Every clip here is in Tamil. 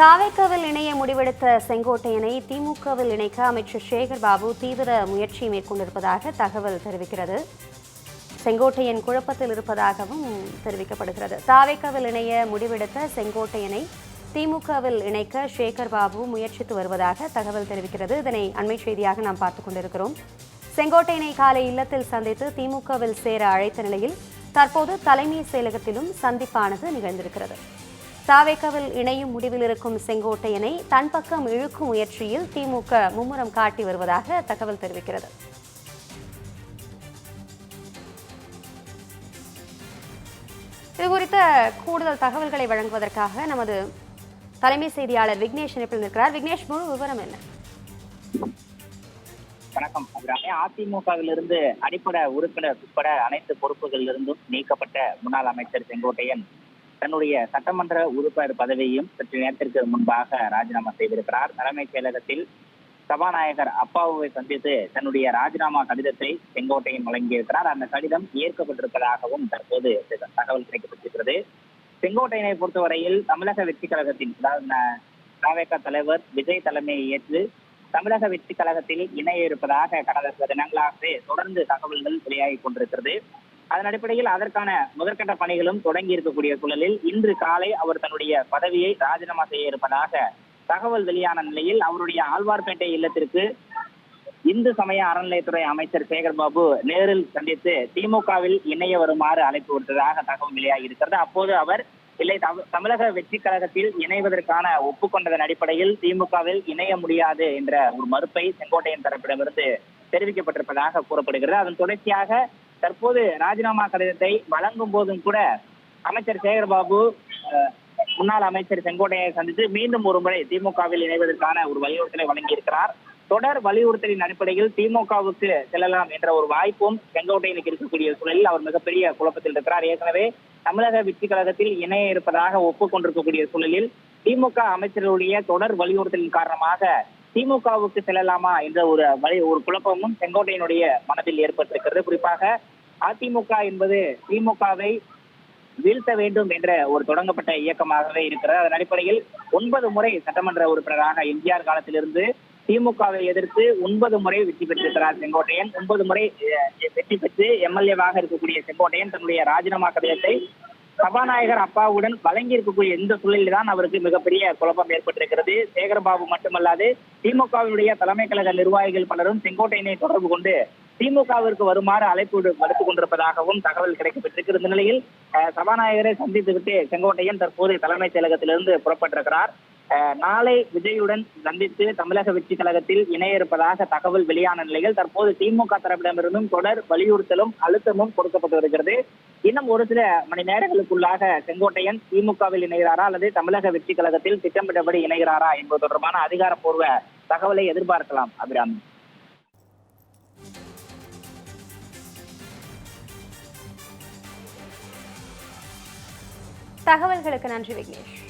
தாவேக்காவில் இணைய முடிவெடுத்த செங்கோட்டையனை திமுகவில் இணைக்க அமைச்சர் சேகர்பாபு தீவிர முயற்சி மேற்கொண்டிருப்பதாக தகவல் தெரிவிக்கிறது. செங்கோட்டையன் குழப்பத்தில் இருப்பதாகவும் தெரிவிக்கப்படுகிறது. தாவேக்காவில் இணைய முடிவெடுத்த செங்கோட்டையனை திமுகவில் இணைக்க சேகர்பாபு முயற்சித்து வருவதாக தகவல் தெரிவிக்கிறது. இதனை அண்மை செய்தியாக நாம் பார்த்துக் கொண்டிருக்கிறோம். செங்கோட்டையனை காலை இல்லத்தில் சந்தித்து திமுகவில் சேர அழைத்த நிலையில் தற்போது தலைமை செயலகத்திலும் சந்திப்பானது நிகழ்ந்திருக்கிறது. தாவேக்காவில் இணையும் முடிவில் இருக்கும் செங்கோட்டையனை தன் பக்கம் இழுக்கும் முயற்சியில் திமுக மும்முரம் காட்டி வருவதாக தகவல் தெரிவிக்கிறது. இது குறித்த கூடுதல் தகவல்களை வழங்குவதற்காக நமது தலைமை செய்தியாளர் விக்னேஷ் இணைப்பில் நிற்கிறார். விக்னேஷ் முழு விவரம் என்ன? வணக்கம். அதிமுகவிலிருந்து அடிப்படை உறுப்பினர் உட்பட அனைத்து பொறுப்புகளிலிருந்தும் நீக்கப்பட்ட முன்னாள் அமைச்சர் செங்கோட்டையன் தன்னுடைய சட்டமன்ற உறுப்பினர் பதவியையும் சற்று நேரத்திற்கு முன்பாக ராஜினாமா செய்திருக்கிறார். தலைமைச் செயலகத்தில் சபாநாயகர் அப்பாவுவை சந்தித்து தன்னுடைய ராஜினாமா கடிதத்தை செங்கோட்டையன் வழங்கியிருக்கிறார். அந்த கடிதம் ஏற்கப்பட்டிருப்பதாகவும் தற்போது தகவல் கிடைக்கப்பட்டிருக்கிறது. செங்கோட்டையனை பொறுத்தவரையில் தமிழக வெற்றி கழகத்தின் அதாவது தலைவர் விஜய் தலைமையை ஏற்று தமிழக வெற்றி கழகத்தில் இணைய இருப்பதாக கடந்த சில தினங்களாகவே தொடர்ந்து தகவல்கள் வெளியாகி கொண்டிருக்கிறது. அதன் அடிப்படையில் அதற்கான முதற்கட்ட பணிகளும் தொடங்கி இருக்கக்கூடிய சூழலில் இன்று காலை அவர் தன்னுடைய பதவியை ராஜினாமா செய்ய இருப்பதாக தகவல் வெளியான நிலையில் அவருடைய ஆழ்வார்பேட்டை இல்லத்திற்கு இந்து சமய அறநிலையத்துறை அமைச்சர் சேகர் பாபு நேரில் சந்தித்து திமுகவில் இணைய வருமாறு அழைப்பு விடுத்ததாக தகவல் வெளியாகி இருக்கிறது. அப்போது அவர் இல்லை தமிழக வெற்றி கழகத்தில் இணைவதற்கான ஒப்புக்கொண்டதன் அடிப்படையில் திமுகவில் இணைய முடியாது என்ற ஒரு மறுப்பை செங்கோட்டையன் தரப்பிடமிருந்து தெரிவிக்கப்பட்டிருப்பதாக கூறப்படுகிறது. அதன் தொடர்ச்சியாக தற்போது ராஜினாமா கடிதத்தை வழங்கும் போதும் கூட அமைச்சர் சேகர்பாபு முன்னாள் அமைச்சர் செங்கோட்டையை சந்தித்து மீண்டும் ஒரு முறை திமுகவில் இணைவதற்கான ஒரு வலியுறுத்தலை வழங்கியிருக்கிறார். தொடர் வலியுறுத்தலின் அடிப்படையில் திமுகவுக்கு செல்லலாம் என்ற ஒரு வாய்ப்பும் செங்கோட்டையனுக்கு இருக்கக்கூடிய சூழலில் அவர் மிகப்பெரிய குழப்பத்தில் இருக்கிறார். ஏற்கனவே தமிழக வெற்றி கழகத்தில் இணைய இருப்பதாக ஒப்புக்கொண்டிருக்கக்கூடிய சூழலில் திமுக அமைச்சர்களுடைய தொடர் வலியுறுத்தலின் காரணமாக திமுகவுக்கு செல்லலாமா என்ற ஒரு வழி ஒரு குழப்பமும் செங்கோட்டையனுடைய மனதில் ஏற்பட்டிருக்கிறது. குறிப்பாக அதிமுக என்பது திமுகவை வீழ்த்த வேண்டும் என்ற ஒரு தொடங்கப்பட்ட இயக்கமாகவே இருக்கிறது. அதன் அடிப்படையில் ஒன்பது முறை சட்டமன்ற உறுப்பினராக எம்ஜிஆர் காலத்திலிருந்து திமுகவை எதிர்த்து ஒன்பது முறை வெற்றி பெற்றிருக்கிறார் செங்கோட்டையன். ஒன்பது முறை வெற்றி பெற்று எம்எல்ஏவாக இருக்கக்கூடிய செங்கோட்டையன் தன்னுடைய ராஜினாமா கடிதத்தை சபாநாயகர் அப்பாவுடன் வழங்கி இருக்கக்கூடிய இந்த சூழலில் தான் அவருக்கு மிகப்பெரிய குழப்பம் ஏற்பட்டிருக்கிறது. சேகர்பாபு மட்டுமல்லாது திமுகவினுடைய தலைமை கழக நிர்வாகிகள் பலரும் செங்கோட்டையனை தொடர்பு கொண்டு திமுகவிற்கு வருமாறு அழைப்பு வலுத்துக் கொண்டிருப்பதாகவும் தகவல் கிடைக்கப்பட்டிருக்கிறது. நிலையில் அஹ், சபாநாயகரை சந்தித்துவிட்டு செங்கோட்டையன் தற்போது தலைமைச் செயலகத்திலிருந்து புறப்பட்டிருக்கிறார். அஹ், நாளை விஜயுடன் சந்தித்து தமிழக வெற்றி கழகத்தில் இணைய இருப்பதாக தகவல் வெளியான நிலையில் தற்போது திமுக தரப்பிடமிருந்தும் தொடர் வலியுறுத்தலும் அழுத்தமும் கொடுக்கப்பட்டு வருகிறது. இன்னும் ஒரு சில மணி நேரங்களுக்குள்ளாக செங்கோட்டையன் திமுகவில் இணைகிறாரா அல்லது தமிழக வெற்றி கழகத்தில் திட்டமிட்டபடி இணைகிறாரா என்பது தொடர்பான அதிகாரப்பூர்வ தகவலை எதிர்பார்க்கலாம் அபிராமி. தகவல்களுக்கு நன்றி விக்னேஷ்.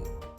fine.